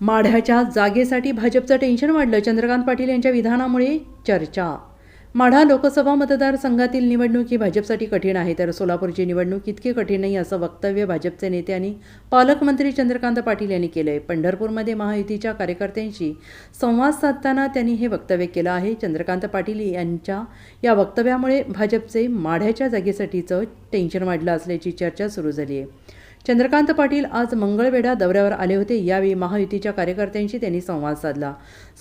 माढ्याच्या जागेसाठी भाजपचं टेन्शन वाढलं. चंद्रकांत पाटील यांच्या विधानामुळे चर्चा. माढा लोकसभा मतदारसंघातील निवडणूक ही भाजपसाठी कठीण आहे. तर सोलापूरची निवडणूक इतकी कठीण नाही असं वक्तव्य भाजपचे नेते आणि पालकमंत्री चंद्रकांत पाटील यांनी केलं आहे पंढरपूरमध्ये महायुतीच्या कार्यकर्त्यांशी संवाद साधताना त्यांनी हे वक्तव्य केलं आहे. चंद्रकांत पाटील यांच्या या वक्तव्यामुळे भाजपचे माढ्याच्या जागेसाठीचं टेन्शन वाढलं असल्याची चर्चा सुरू झाली आहे चंद्रकांत पाटील आज मंगळवेढा दौऱ्यावर आले होते. यावेळी महायुतीच्या कार्यकर्त्यांशी त्यांनी संवाद साधला.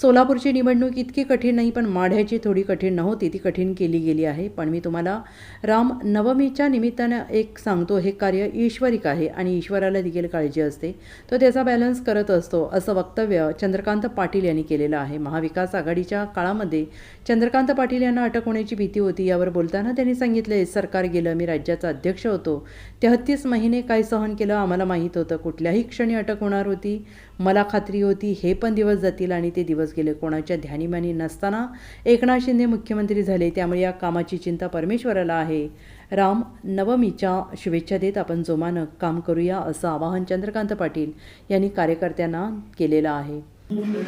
सोलापूरची निवडणूक इतकी कठीण नाही पण माढ्याची थोडी कठीण नव्हती. ती कठीण केली गेली आहे. पण मी तुम्हाला राम नवमीच्या निमित्तानं एक सांगतो हे कार्य ईश्वरिक आहे आणि ईश्वराला देखील काळजी असते. तो त्याचा बॅलन्स करत असतो असं वक्तव्य चंद्रकांत पाटील यांनी केलेलं आहे. महाविकास आघाडीच्या काळामध्ये चंद्रकांत पाटील यांना अटक होण्याची भीती होती. यावर बोलताना त्यांनी सांगितले सरकार गेलं मी राज्याचा अध्यक्ष होतो. तेहत्तीस महिने काय सहन केलं आम्हाला माहीत होतं कुठल्याही क्षणी अटक होणार होती. मला खात्री होती हे पण दिवस जातील आणि ते दिवस गेले. कोणाच्या ध्यानीमानी नसताना एकनाथ शिंदे मुख्यमंत्री झाले त्यामुळे या कामाची चिंता परमेश्वराला आहे. राम नवमीच्या शुभेच्छा देत आपण जोमानं काम करूया असं आवाहन चंद्रकांत पाटील यांनी कार्यकर्त्यांना केलेलं आहे.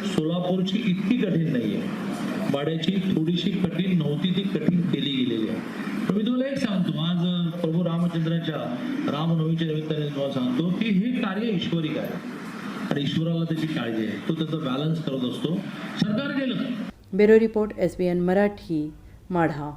सोलापूरची इतकी कठीण नाहीये. वाड्याची थोडीशी कठीण नव्हती ती कठीण केली गेलेली आहे तर मी तुला एक सांगतो आज प्रभू रामचंद्राच्या रामनवमीच्या निमित्ताने तुम्हाला सांगतो की हे कार्य ईश्वरिक आहे. आणि ईश्वराला त्याची काळजी आहे. तो त्याचा बॅलन्स करत असतो. सरकार गेलं. Bureau report S B N Marathi Madha.